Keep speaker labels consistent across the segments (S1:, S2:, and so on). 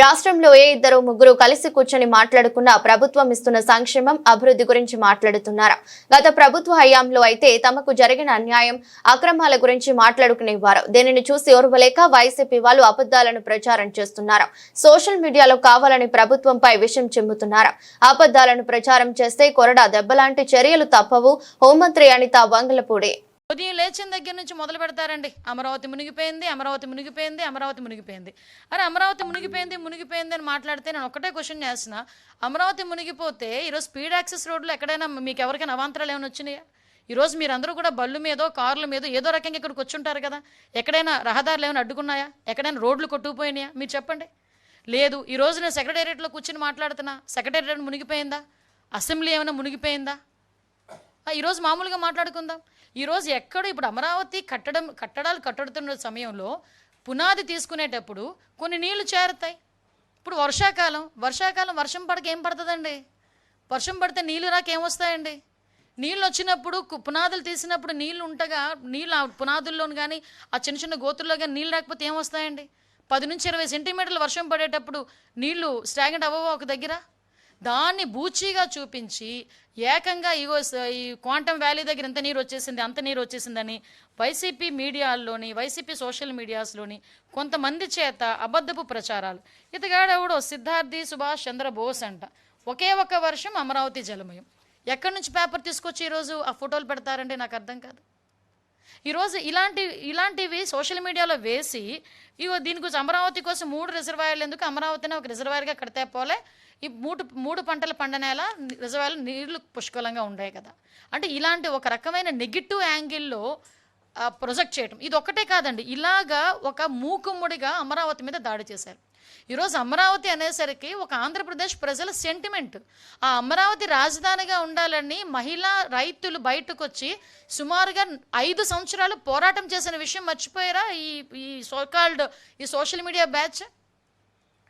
S1: రాష్ట్రంలో ఏ ఇద్దరు ముగ్గురు కలిసి కూర్చొని మాట్లాడుకున్న ప్రభుత్వం ఇస్తున్న సంక్షేమం అభివృద్ధి గురించి మాట్లాడుతున్నారు? గత ప్రభుత్వ హయాంలో అయితే తమకు జరిగిన అన్యాయం అక్రమాల గురించి మాట్లాడుకునేవారు. దీనిని చూసి ఓర్వలేక వైసీపీ వాళ్ళు అబద్ధాలను ప్రచారం చేస్తున్నారు? సోషల్ మీడియాలో కావాలని ప్రభుత్వంపై విషయం చెమ్ముతున్నారు? అబద్ధాలను ప్రచారం చేస్తే కొరడా దెబ్బలాంటి చర్యలు తప్పవు. హోంమంత్రి అనిత వంగలపూడి
S2: ఉదయం లేచిన దగ్గర నుంచి మొదలు పెడతారండి. అమరావతి మునిగిపోయింది అమరావతి మునిగిపోయింది అమరావతి మునిగిపోయింది. అరే అమరావతి మునిగిపోయింది మునిగిపోయింది అని మాట్లాడితే నేను ఒకటే క్వశ్చన్ చేసిన అమరావతి మునిగిపోతే ఈరోజు స్పీడ్ యాక్సెస్ రోడ్లు ఎక్కడైనా మీకు ఎవరికైనా అవాంతరాలు ఏమైనా వచ్చినాయా? ఈరోజు మీరందరూ కూడా బళ్ళు మీదో కార్ల మీదో ఏదో రకంగా ఇక్కడికి వచ్చుంటారు కదా. ఎక్కడైనా రహదారులు ఏమైనా అడ్డుకున్నాయా? ఎక్కడైనా రోడ్లు కొట్టుకుపోయినాయా? మీరు చెప్పండి. లేదు ఈరోజు నేను సెక్రటేరియట్లో కూర్చుని మాట్లాడుతున్నా. సెక్రటేరియట్ మునిగిపోయిందా? అసెంబ్లీ ఏమైనా మునిగిపోయిందా? ఈరోజు మామూలుగా మాట్లాడుకుందాం. ఈరోజు ఎక్కడ ఇప్పుడు అమరావతి కట్టడం కట్టడాలు కట్టడుతున్న సమయంలో పునాది తీసుకునేటప్పుడు కొన్ని నీళ్ళు చేరుతాయి. ఇప్పుడు వర్షాకాలం వర్షాకాలం వర్షం పడక ఏం పడుతుందండి? వర్షం పడితే నీళ్ళు రాక ఏమొస్తాయండి నీళ్ళు వచ్చినప్పుడు కు- పునాదులు తీసినప్పుడు నీళ్ళు ఉంటగా నీళ్ళు పునాదుల్లోను కానీ ఆ చిన్న చిన్న గోతుల్లో కానీ నీళ్ళు రాకపోతే ఏమొస్తాయండి పది నుంచి ఇరవై సెంటీమీటర్లు వర్షం పడేటప్పుడు నీళ్ళు స్టాగ్నెట్ అవ్వవా ఒక దగ్గర? దాన్ని బూచీగా చూపించి ఏకంగా ఇగో ఈ క్వాంటమ్ వ్యాలీ దగ్గర ఎంత నీరు వచ్చేసింది అంత నీరు వచ్చేసిందని వైసీపీ మీడియాల్లోని వైసీపీ సోషల్ మీడియాస్లోని కొంతమంది చేత అబద్ధపు ప్రచారాలు. ఇతగాడెవడో సిద్ధార్థి సుభాష్ చంద్ర బోస్ అంట. ఒకే ఒక వర్షం అమరావతి జలమయం. ఎక్కడి నుంచి పేపర్ తీసుకొచ్చి ఈరోజు ఆ ఫోటోలు పెడతారంటే నాకు అర్థం కాదు. ఈరోజు ఇలాంటి ఇలాంటివి సోషల్ మీడియాలో వేసి ఇగో దీని గురించి అమరావతి కోసం మూడు రిజర్వాయర్లు ఎందుకు అమరావతిని ఒక రిజర్వాయర్గా కడితే పోలే? ఈ మూడు మూడు పంటలు పండనేల రిజర్వాయర్లు నీళ్ళు పుష్కలంగా ఉండే కదా. అంటే ఇలాంటి ఒక రకమైన నెగిటివ్ యాంగిల్లో ప్రొజెక్ట్ చేయటం. ఇది ఒక్కటే కాదండి. ఇలాగా ఒక మూకుమ్ముడిగా అమరావతి మీద దాడి చేశారు. ఈరోజు అమరావతి అనేసరికి ఒక ఆంధ్రప్రదేశ్ ప్రజల సెంటిమెంట్ ఆ అమరావతి రాజధానిగా ఉండాలని మహిళా రైతులు బయటకు వచ్చి సుమారుగా ఐదు సంవత్సరాలు పోరాటం చేసిన విషయం మర్చిపోయారా? ఈ ఈ సోకాల్డ్ ఈ సోషల్ మీడియా బ్యాచ్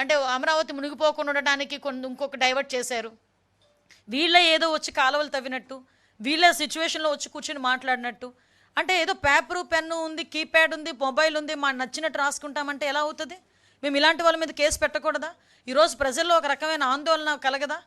S2: అంటే అమరావతి మునిగిపోకుండా ఉండడానికి కొన్ని ఇంకొక డైవర్ట్ చేశారు. వీళ్ళే ఏదో వచ్చి కాలువలు తవ్వినట్టు వీళ్ళే సిచ్యువేషన్లో వచ్చి కూర్చొని మాట్లాడినట్టు. అంటే ఏదో పేపరు పెన్ను ఉంది కీప్యాడ్ ఉంది మొబైల్ ఉంది మా నచ్చినట్టు రాసుకుంటామంటే ఎలా అవుతుంది? మేము ఇలాంటి వాళ్ళ మీద కేసు పెట్టకూడదా? ఈరోజు ప్రజల్లో ఒక రకమైన ఆందోళన కలగదా?